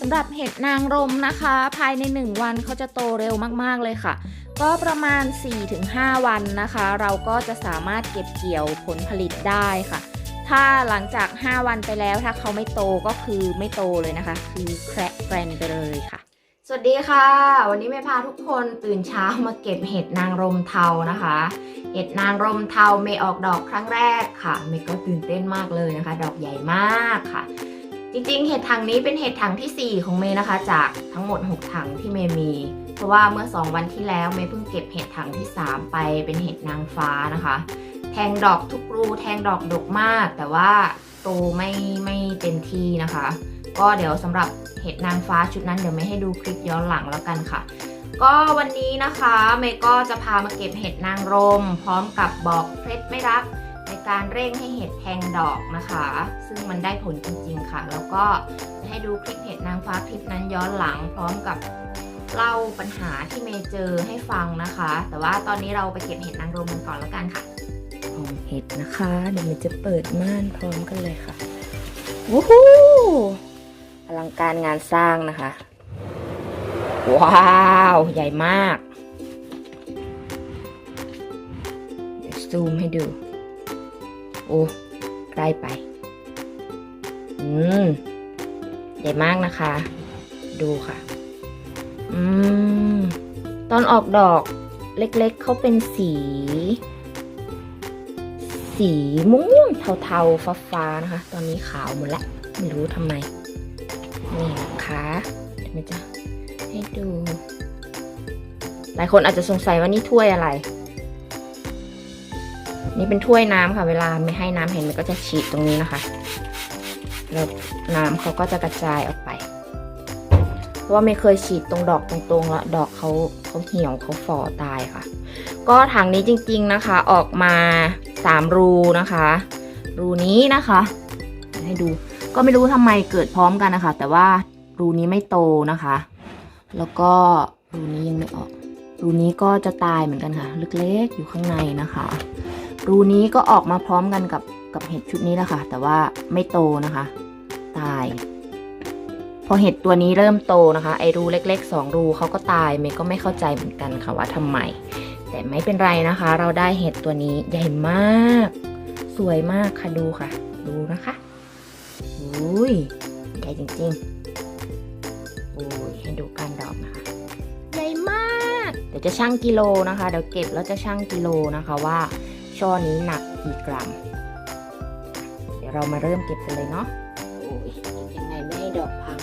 สำหรับเห็ดนางรมนะคะ ภายใน 1 วันเขาจะโตเร็วมากๆเลยค่ะ ก็ประมาณ 4-5 วันนะคะ เราก็จะสามารถเก็บเกี่ยวผลผลิตได้ค่ะ ถ้าหลังจาก 5 วันไปแล้วถ้าเขาไม่โตก็คือไม่โตเลยนะคะ คือแคระแกรนไปเลยค่ะ สวัสดีค่ะ วันนี้เมย์พาทุกคนตื่นเช้ามาเก็บเห็ดนางรมเทานะคะ เห็ดนางรมเทาเมย์ออกดอกครั้งแรกค่ะเมย์ก็ตื่นเต้นมากเลยนะคะ ดอกใหญ่มากค่ะ จริงๆ เห็ดถังนี้เป็นเห็ดถังทีสี่ 4 ของเมย์นะคะ จากทั้งหมด 6 ถังที่เมย์มี เพราะว่าเมื่อ 2 วันที่แล้วเมย์เพิ่งเก็บเห็ดถังที่ 3 ไปเป็นเห็ดนางฟ้านะคะ แทงดอกทุกรูแทงดอกดกมาก แต่ว่าโตไม่ไม่เต็มที่นะคะ ก็เดี๋ยวสำหรับเห็ดนางฟ้าชุดนั้นเดี๋ยวไม่ให้ดูคลิปย้อนหลังแล้วกันค่ะ ก็วันนี้นะคะเมย์ก็จะพามาเก็บเห็ดนางรม พร้อมกับบอกเคล็ดไม่รัก การเร่งให้เห็ดแทงดอกนะคะ ซึ่งมันได้ผลจริงๆค่ะ แล้วก็จะให้ดูคลิปเห็ดนางฟ้าคลิปนั้นย้อนหลังพร้อมกับเล่าปัญหาที่เมย์เจอให้ฟังนะคะ แต่ว่าตอนนี้เราไปเก็บเห็ดนางรมกันก่อนแล้วกันค่ะหอมเห็ดนะคะ เดี๋ยวเมย์จะเปิดม่านพร้อมกันเลยค่ะวู้ฮู้อลังการงานสร้างนะคะ ว้าว ใหญ่มากเดี๋ยวซูมให้ดู โอ้ใกล้ไป อืมใหญ่มากนะคะ ดูค่ะ อืม ตอนออกดอกเล็กๆ เขาเป็นสี สีม่วงๆเทาๆ ฟ้าๆ นะคะ ตอนนี้ขาวหมดแล้ว ไม่รู้ทำไม นี่นะคะเดี๋ยวมันจะให้ดู หลายคนอาจจะสงสัยว่านี่ถ้วยอะไร นี่เป็นถ้วยน้ำค่ะ เวลาไม่ให้น้ำเห็นมันก็จะฉีดตรงนี้นะคะ แล้วน้ำเขาก็จะกระจายออกไป เพราะว่าไม่เคยฉีดตรงดอกตรงๆแล้วดอกเขาเขาเหี่ยวเขาฝ่อตายค่ะ ก็ถังนี้จริง ๆนะคะ ออกมาสามรูนะคะ รูนี้นะคะ ให้ดูก็ไม่รู้ทำไมเกิดพร้อมกันนะคะ แต่ว่ารูนี้ไม่โตนะคะ แล้วก็รูนี้ยังไม่ออก รูนี้ก็จะตายเหมือนกันค่ะ เล็กๆอยู่ข้างในนะคะ รูนี้ก็ออกมาพร้อมกันกับกับเห็ดชุดนี้แหละค่ะ แต่ว่าไม่โตนะคะ ตาย พอเห็ดตัวนี้เริ่มโตนะคะ ไอรูเล็กๆสองรูเขาก็ตายเมย์ก็ไม่เข้าใจเหมือนกันค่ะว่าทำไม แต่ไม่เป็นไรนะคะ เราได้เห็ดตัวนี้ใหญ่มาก สวยมากค่ะดูค่ะ ดูนะคะอุ้ยใหญ่จริงๆอุ้ยให้ดูการดอกนะคะใหญ่มาก เดี๋ยวจะชั่งกิโลนะคะ เดี๋ยวเก็บแล้วจะชั่งกิโลนะคะว่า ช่อนี้หนักกี่กรัม เดี๋ยวเรามาเริ่มเก็บกันเลยเนาะโอ้ยเก็บยังไงไม่ให้ดอกพัง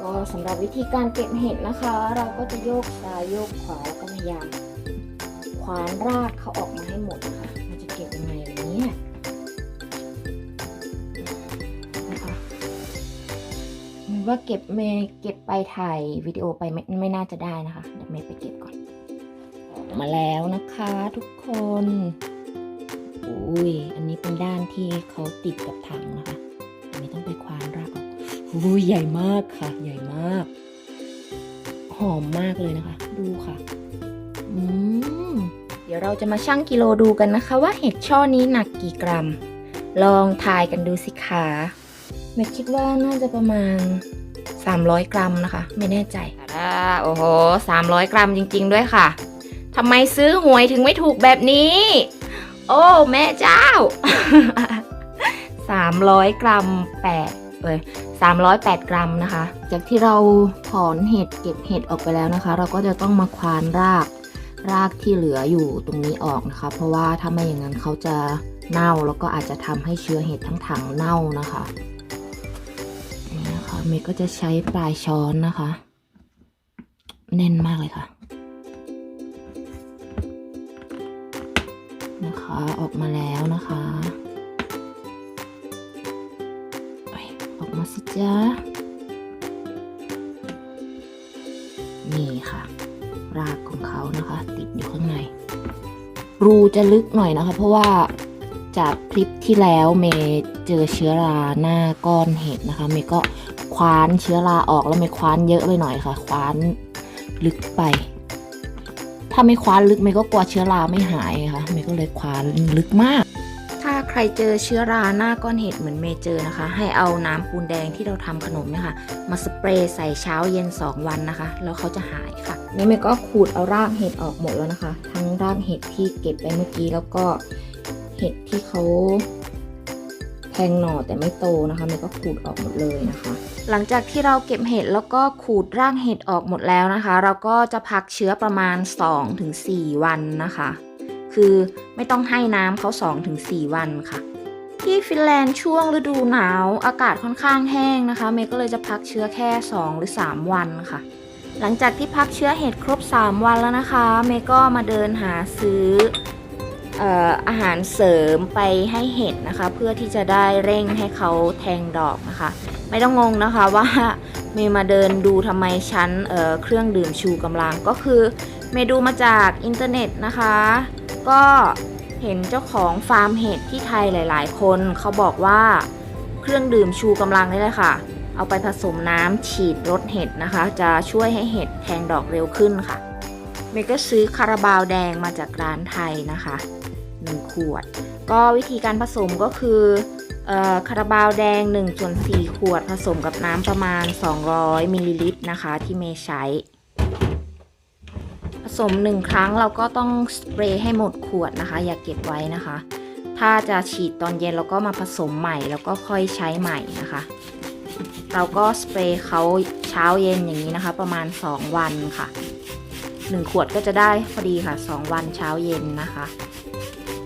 ก็สำหรับวิธีการเก็บเห็ดนะคะ เราก็จะโยกซ้ายโยกขวาแล้วก็พยายามขวานรากเขาออกมาให้หมดนะคะมันจะเก็บยังไงเนี่ยนะคะมันว่าเก็บเมเก็บไปถ่ายวิดีโอไปไม่ไม่น่าจะได้นะคะเดี๋ยวเมไปเก็บก่อน มาแล้วนะคะทุกคน อุ้ย อันนี้เป็นด้านที่เขาติดกับถังนะคะ อันนี้ต้องไปคว้านรากออกอุ้ยใหญ่มากค่ะ ใหญ่มาก หอมมากเลยนะคะ ดูค่ะ อืม เดี๋ยวเราจะมาชั่งกิโลดูกันนะคะ ว่าเห็ดช่อนี้หนักกี่กรัม ลองทายกันดูสิคะเมย์คิดว่าน่าจะประมาณ 300 กรัมนะคะ ไม่แน่ใจอ่าโอ้โห300 กรัมจริง ๆ ด้วยค่ะทำไมซื้อหวยถึงไม่ถูกแบบนี้ โอ้แม่เจ้า 300 กรัม8เอ้ย308 กรัมนะคะ จากที่เราถอนเห็ดเก็บเห็ดออกไปแล้วนะคะ เราก็จะต้องมาควานรากรากที่เหลืออยู่ตรงนี้ออกนะคะ เพราะว่าถ้าไม่อย่างนั้นเขาจะเน่าแล้วก็อาจจะทำให้เชื้อเห็ดทั้งถังเน่านะคะนี่นะคะเมย์ก็จะใช้ปลายช้อนนะคะ แน่นมากเลยค่ะ ออกมาแล้วนะคะไปออกมาสิจ้านี่ค่ะ รากของเขานะคะ ติดอยู่ข้างใน รูจะลึกหน่อยนะคะ เพราะว่าจากคลิปที่แล้วเมย์เจอเชื้อราหน้าก้อนเห็ดนะคะ เมย์ก็คว้านเชื้อราออกแล้วเมย์คว้านเยอะไปหน่อยค่ะ คว้านลึกไป ถ้าไม่คว้านลึกเมย์ก็กลัวเชื้อราไม่หายค่ะเมย์ก็เลยคว้านลึกมาก ถ้าใครเจอเชื้อราหน้าก้อนเห็ดเหมือนเมเจอนะคะ ให้เอาน้ำปูนแดงที่เราทำขนมเนี่ยค่ะ มาสเปรย์ใส่เช้าเย็น 2 วันนะคะ แล้วเขาจะหายค่ะนี่เมย์ก็ขูดเอารากเห็ดออกหมดแล้วนะคะ ทั้งรากเห็ดที่เก็บไปเมื่อกี้แล้วก็เห็ดที่เขาแทงหน่อแต่ไม่โตนะคะเมย์ก็ขูดออกหมดเลยนะคะ หลังจากที่เราเก็บเห็ดแล้วก็ขูดร่ากเห็ดออกหมดแล้วนะคะ เราก็จะพักเชื้อประมาณ 2-4 วันนะคะ คือไม่ต้องให้น้ำเขา 2-4 วันค่ะที่ฟินแลนด์ช่วงฤดูหนาวอากาศค่อนข้างแห้งนะคะ เมย์ก็เลยจะพักเชื้อแค่ 2 หรือ 3 วันค่ะ หลังจากที่พักเชื้อเห็ดครบ 3 วันแล้วนะคะ เมย์ก็มาเดินหาซื้อออาหารเสริมไปให้เห็ดนะคะ เพื่อที่จะได้เร่งให้เขาแทงดอกนะคะ ไม่ต้องงงนะคะว่าเมย์มาเดินดูทำไมชั้นเเครื่องดื่มชูกำลังก็คือ เมย์ดูมาจากอินเทอร์เน็ตนะคะ ก็เห็นเจ้าของฟาร์มเห็ดที่ไทยหลาย ๆ คนเขาบอกว่าเครื่องดื่มชูกำลังนี่แหละค่ะ เอาไปผสมน้ำฉีดรดเห็ดนะคะ จะช่วยให้เห็ดแทงดอกเร็วขึ้นค่ะ เมย์ก็ซื้อคาราบาวแดงมาจากร้านไทยนะคะ1ขวด ก็วิธีการผสมก็คือ คาราบาวแดง1ส่วน4ขวดผสมกับน้ำประมาณ 200มิลลิลิตรนะคะที่เมย์ใช้ ผสมหนึ่งครั้งเราก็ต้องสเปรย์ให้หมดขวดนะคะ อย่าเก็บไว้นะคะ ถ้าจะฉีดตอนเย็นเราก็มาผสมใหม่ แล้วก็ค่อยใช้ใหม่นะคะ เราก็สเปรย์เขาเช้าเย็นอย่างนี้นะคะ ประมาณ 2 วันค่ะ 1 ขวดก็จะได้พอดีค่ะ 2 วันเช้าเย็นนะคะ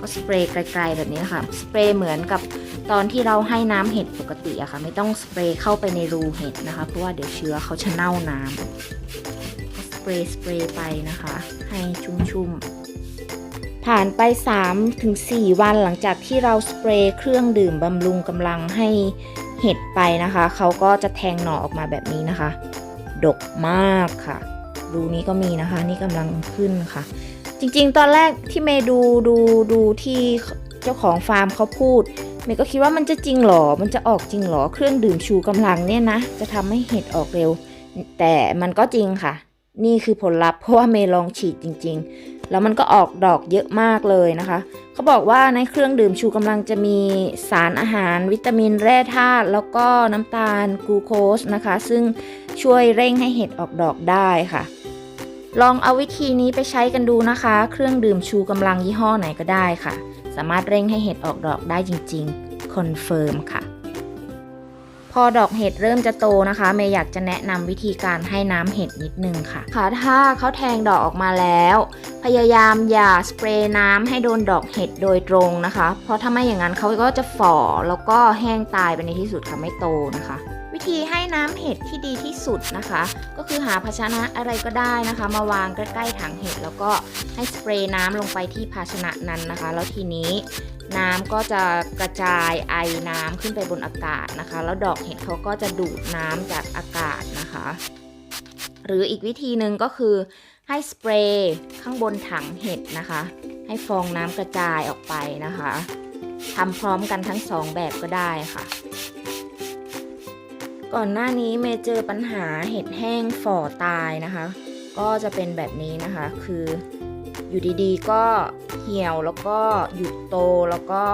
ก็สเปรย์ไกลๆแบบนี้ค่ะ สเปรย์เหมือนกับ ตอนที่เราให้น้ำเห็ดปกติอะค่ะ ไม่ต้องสเปรย์เข้าไปในรูเห็ดนะคะ เพราะว่าเดี๋ยวเชื้อเขาจะเน่าน้ำสเปรย์สเปรย์ไปนะคะ ให้ชุ่มๆ ผ่านไป 3-4 วันหลังจากที่เราสเปรย์เครื่องดื่มบำรุงกำลังให้เห็ดไปนะคะ เขาก็จะแทงหน่อออกมาแบบนี้นะคะ ดกมากค่ะ รูนี้ก็มีนะคะ นี่กำลังขึ้นค่ะ จริงๆ ตอนแรกที่เมย์ดูดูดูที่เจ้าของฟาร์มเขาพูด เมย์ก็คิดว่ามันจะจริงหรอ มันจะออกจริงหรอ เครื่องดื่มชูกำลังเนี่ยนะ จะทำให้เห็ดออกเร็ว แต่มันก็จริงค่ะ นี่คือผลลัพธ์เพราะว่าเมย์ลองฉีดจริง ๆ แล้วมันก็ออกดอกเยอะมากเลยนะคะ เขาบอกว่าในเครื่องดื่มชูกำลังจะมีสารอาหาร วิตามินแร่ธาตุแล้วก็น้ำตาลกลูโคสนะคะ ซึ่งช่วยเร่งให้เห็ดออกดอกได้ค่ะลองเอาวิธีนี้ไปใช้กันดูนะคะ เครื่องดื่มชูกำลังยี่ห้อไหนก็ได้ค่ะ สามารถเร่งให้เห็ดออกดอกได้จริงๆคอนเฟิร์มค่ะ พอดอกเห็ดเริ่มจะโตนะคะเมย์อยากจะแนะนำวิธีการให้น้ำเห็ดนิดนึงค่ะค่ะถ้าเขาแทงดอกออกมาแล้ว พยายามอย่าสเปรย์น้ำให้โดนดอกเห็ดโดยตรงนะคะ เพราะถ้าไม่อย่างนั้นเขาก็จะฝ่อแล้วก็แห้งตายไปในที่สุดค่ะไม่โตนะคะ ธีให้น้ำเห็ดที่ดีที่สุดนะคะ ก็คือหาภาชนะอะไรก็ได้นะคะ มาวางใกล้ๆถังเห็ดแล้วก็ให้สเปรย์น้ำลงไปที่ภาชนะนั้นนะคะ แล้วทีนี้น้ำก็จะกระจายไอน้ำขึ้นไปบนอากาศนะคะ แล้วดอกเห็ดเขาก็จะดูดน้ำจากอากาศนะคะ หรืออีกวิธีหนึ่งก็คือให้สเปรย์ข้างบนถังเห็ดนะคะ ให้ฟองน้ำกระจายออกไปนะคะทำพร้อมกันทั้งสองแบบก็ได้ค่ะ ก่อนหน้านี้เมย์เจอปัญหาเห็ดแห้งฝ่อตายนะคะ ก็จะเป็นแบบนี้นะคะ คืออยู่ดีๆ ก็เหี่ยวแล้วก็หยุดโตแล้วก็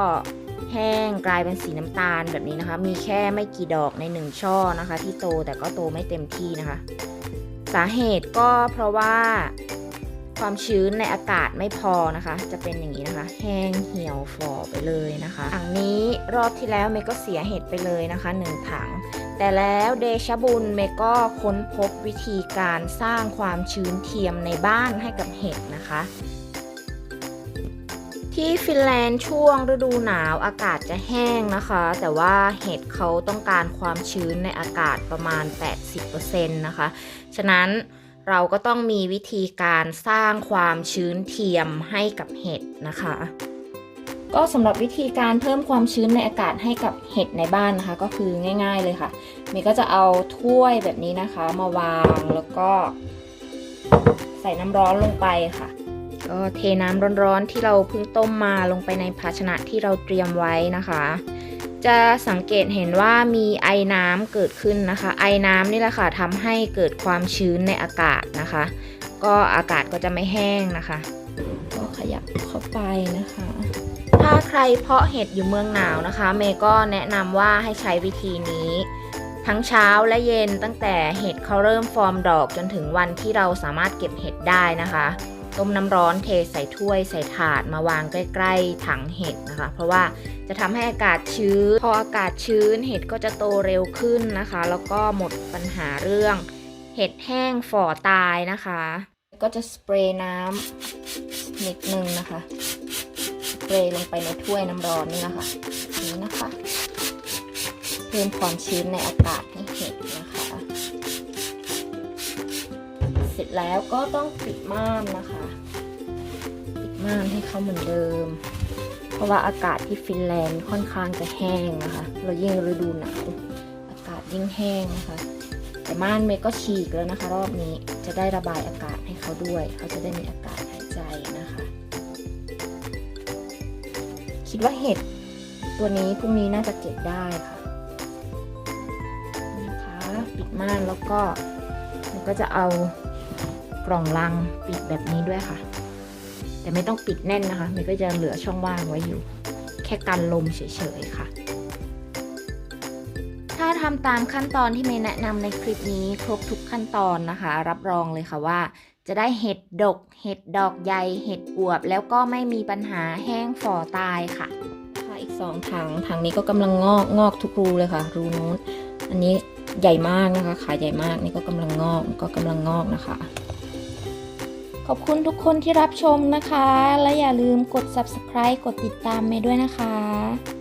แห้งกลายเป็นสีน้ำตาลแบบนี้นะคะ มีแค่ไม่กี่ดอกในหนึ่งช่อนะคะ ที่โตแต่ก็โตไม่เต็มที่นะคะ สาเหตุก็เพราะว่าความชื้นในอากาศไม่พอนะคะ จะเป็นอย่างนี้นะคะ แห้งเหี่ยวฝ่อไปเลยนะคะถังนี้รอบที่แล้วเมย์ก็เสียเห็ดไปเลยนะคะหนึ่งถัง แต่แล้วเดชบุญเมก็ค้นพบวิธีการสร้างความชื้นเทียมในบ้านให้กับเห็ดนะคะ ที่ฟินแลนด์ช่วงฤดูหนาวอากาศจะแห้งนะคะ แต่ว่าเห็ดเขาต้องการความชื้นในอากาศประมาณ 80%นะคะ ฉะนั้นเราก็ต้องมีวิธีการสร้างความชื้นเทียมให้กับเห็ดนะคะ ก็สำหรับวิธีการเพิ่มความชื้นในอากาศให้กับเห็ดในบ้านนะคะ ก็คือง่าย ๆเลยค่ะเมย์ก็จะเอาถ้วยแบบนี้นะคะ มาวางแล้วก็ ใส่น้ำร้อนลงไปค่ะ ก็เทน้ำร้อนๆที่เราเพิ่งต้มมาลงไปในภาชนะที่เราเตรียมไว้นะคะ จะสังเกตเห็นว่ามีไอน้ำเกิดขึ้นนะคะ ไอน้ำนี่แหละค่ะทำให้เกิดความชื้นในอากาศนะคะ ก็อากาศก็จะไม่แห้งนะคะ ยับเข้าไปนะคะถ้ถ้าใครเพาะเห็ดอยู่เมืองหนาวนะคะ เมย์ก็แนะนำว่าให้ใช้วิธีนี้ ทั้งเช้าและเย็นตั้งแต่เห็ดเขาเริ่มฟอร์มดอกจนถึงวันที่เราสามารถเก็บเห็ดได้นะคะต้มน้ำร้อนเทใส่ถ้วยใส่ถาดมาวางใกล้ๆถังเห็ดนะคะ เพราะว่าจะทำให้อากาศชื้น พออากาศชื้นเห็ดก็จะโตเร็วขึ้นนะคะ แล้วก็หมดปัญหาเรื่อง เห็ดแห้งฝ่อตายนะคะ ก็จะสเปรย์น้ำนิดนึงนะคะสเปรย์ลงไปในถ้วยน้ำร้อนนี่นะคะนี้นะคะ เพิ่มความชื้นในอากาศให้เห็ดนะคะ เสร็จแล้วก็ต้องปิดม่านนะคะ ปิดม่านให้เขาเหมือนเดิม เพราะว่าอากาศที่ฟินแลนด์ค่อนข้างจะแห้งนะคะเรายิ่งฤดูหนาวอากาศยิ่งแห้งนะคะแต่ม่านเมย์ก็ฉีกแล้วนะคะ รอบนี้จะได้ระบายอากาศให้ เขาด้วย เขาจะได้มีอากาศหายใจนะคะ คิดว่าเห็ดตัวนี้พรุ่งนี้น่าจะเก็บได้ค่ะนะคะปิดม่านแล้วก็มันก็จะเอากล่องลังปิดแบบนี้ด้วยค่ะ แต่ไม่ต้องปิดแน่นนะคะ มันก็จะเหลือช่องว่างไว้อยู่ แค่กันลมเฉยๆค่ะถ้าทำตามขั้นตอนที่เมย์แนะนำในคลิปนี้ครบทุกขั้นตอนนะคะ รับรองเลยค่ะว่า จะได้เห็ดดก เห็ดดอกใหญ่ เห็ดอวบ แล้วก็ไม่มีปัญหาแห้งฝ่อตายค่ะค่ะอีกสองถังถังนี้ก็กำลังงอกงอกทุกรูเลยค่ะ รูนู้น อันนี้ใหญ่มากนะคะ ขาใหญ่มากนี่ก็กำลังงอกก็กำลังงอกนะคะ ขอบคุณทุกคนที่รับชมนะคะ และอย่าลืมกด subscribe กดติดตามเมย์ด้วยนะคะ